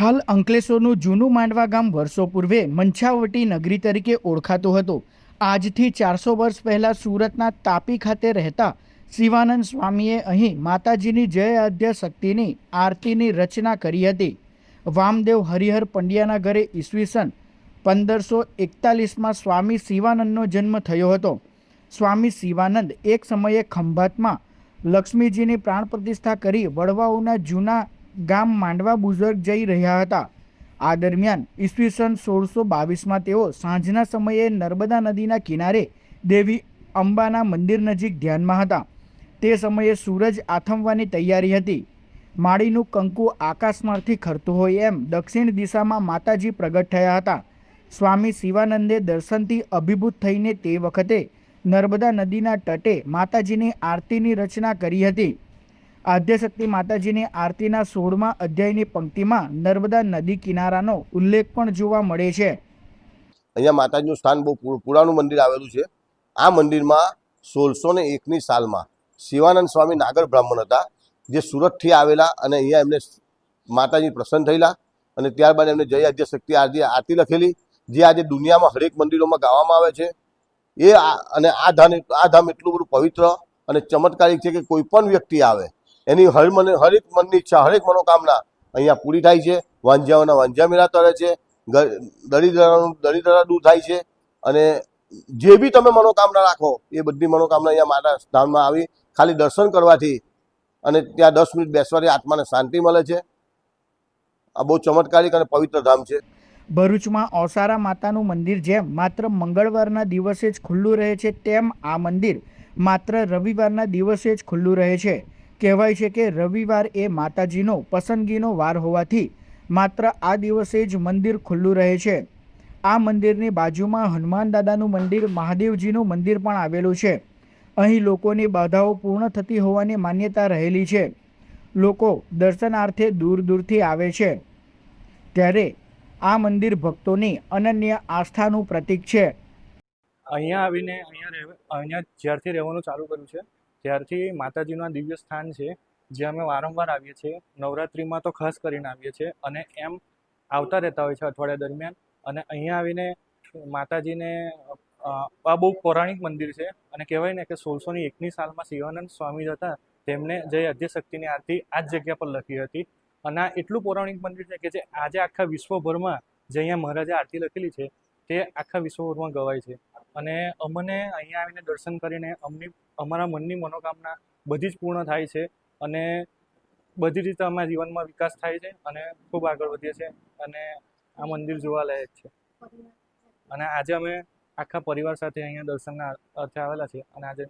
હાલ અંકલેશ્વરનું જૂનું માંડવા ગામ વર્ષો પૂર્વે મંછાવટી નગરી તરીકે ઓળખાતું હતું. આજથી ચારસો વર્ષ પહેલાં સુરતના તાપી ખાતે રહેતા શિવાનંદ સ્વામીએ અહીં માતાજીની જય આદ્ય શક્તિની આરતીની રચના કરી હતી. વામદેવ હરિહર પંડ્યાના ઘરે ઈસવીસન પંદરસો એકતાલીસમાં સ્વામી શિવાનંદનો જન્મ થયો હતો. સ્વામી શિવાનંદ એક સમયે ખંભાતમાં લક્ષ્મીજીની પ્રાણ પ્રતિષ્ઠા કરી વડવાઓના જૂના ગામ માંડવા બુઝર્ગ જઈ રહ્યા હતા. આ દરમિયાન ઈસવીસન સોળસો બાવીસમાં તેઓ સાંજના સમયે નર્મદા નદીના કિનારે દેવી અંબાના મંદિર નજીક ધ્યાનમાં હતા. તે સમયે સૂરજ આથમવાની તૈયારી હતી. માળીનું કંકુ આકાશમાંથી ખરતું હોય એમ દક્ષિણ દિશામાં માતાજી પ્રગટ થયા હતા. સ્વામી શિવાનંદે દર્શનથી અભિભૂત થઈને તે વખતે નર્મદા નદીના તટે માતાજીની આરતીની રચના કરી હતી. આદ્યશક્તિ માતાજીની આરતીના સોળમા અધ્યાયની પંક્તિમાં નર્મદા નદી કિનારાનો ઉલ્લેખ પણ જોવા મળે છે. અહીંયા માતાજીનું સ્થાન બહુ પુરાણું મંદિર આવેલું છે. આ મંદિરમાં સોળસો ને એકની સાલમાં શિવાનંદ સ્વામી નાગર બ્રાહ્મણ હતા, જે સુરતથી આવેલા અને અહીંયા એમને માતાજી પ્રસન્ન થયેલા અને ત્યારબાદ એમને જય આદ્ય શક્તિ આરતી આરતી લખેલી, જે આજે દુનિયામાં હરેક મંદિરોમાં ગાવામાં આવે છે. એ અને આ ધામ આ ધામ એટલું બધું પવિત્ર અને ચમત્કારિક છે કે કોઈ પણ વ્યક્તિ આવે, એની હર મને હરેક મનની ઈચ્છા, હરેક મનોકામના અહીંયા પૂરી થાય છે. વાંજાઓના વાંજા મેળા તરે છે. દરિદ્રનું દરિદ્ર દૂર થાય છે અને જે બી તમે મનોકામના રાખો, એ બધી મનોકામના અહીંયા માતા ધામમાં આવી. ખાલી દર્શન કરવાથી અને ત્યાં દસ મિનિટ બેસવાથી આત્માને શાંતિ મળે છે. આ બહુ ચમત્કારિક અને પવિત્ર ધામ છે. ભરૂચમાં ઓસારા માતાનું મંદિર જેમ માત્ર મંગળવારના દિવસે જ ખુલ્લું રહે છે, તેમ આ મંદિર માત્ર રવિવારના દિવસે જ ખુલ્લું રહે છે. કહેવાય છે કે રવિવાર એ માતાજીનો પસંદગીનો વાર હોવાથી માત્ર આ દિવસે જ મંદિર ખુલ્લું રહે છે. આ મંદિરની બાજુમાં હનુમાન દાદાનું મંદિર, મહાદેવજીનું મંદિર પણ આવેલું છે. અહીં લોકોની બાધાઓ પૂર્ણ થતી હોવાની માન્યતા રહેલી છે. લોકો દર્શનાર્થે દૂર દૂરથી આવે છે. ત્યારે આ મંદિર ભક્તોની અનન્ય આસ્થાનું પ્રતીક છે. અહીંયા આવીને, અહીંયા રહેવા, અહીંયા જ્યારથી રહેવાનું ચાલુ કર્યું છે, ત્યારથી માતાજીનું દિવ્ય સ્થાન છે, જે અમે વારંવાર આવીએ છીએ. નવરાત્રિમાં તો ખાસ કરીને આવીએ છીએ અને એમ આવતા રહેતા હોય છે અઠવાડિયા દરમિયાન. અને અહીંયા આવીને માતાજીને આ બહુ પૌરાણિક મંદિર છે અને કહેવાય ને કે સોળસો ની એકની સાલમાં શિવાનંદ સ્વામી હતા. તેમને જય અધ્યશક્તિની આરતી આ જ જગ્યા પર લખી હતી. અને આ એટલું પૌરાણિક મંદિર છે કે જે આજે આખા વિશ્વભરમાં જે અહીંયા મહારાજે આરતી લખેલી છે, તે આખા વિશ્વભરમાં ગવાય છે. અને અમને અહીંયા આવીને દર્શન કરીને અમની, અમારા મનની મનોકામના બધી જ પૂર્ણ થાય છે અને બધી રીતે અમારા જીવનમાં વિકાસ થાય છે અને ખૂબ આગળ વધીએ છીએ. અને આ મંદિર જોવા લાયક છે. અને આજે અમે આખા પરિવાર સાથે અહીંયા દર્શનના અર્થે આવેલા છીએ. અને આજે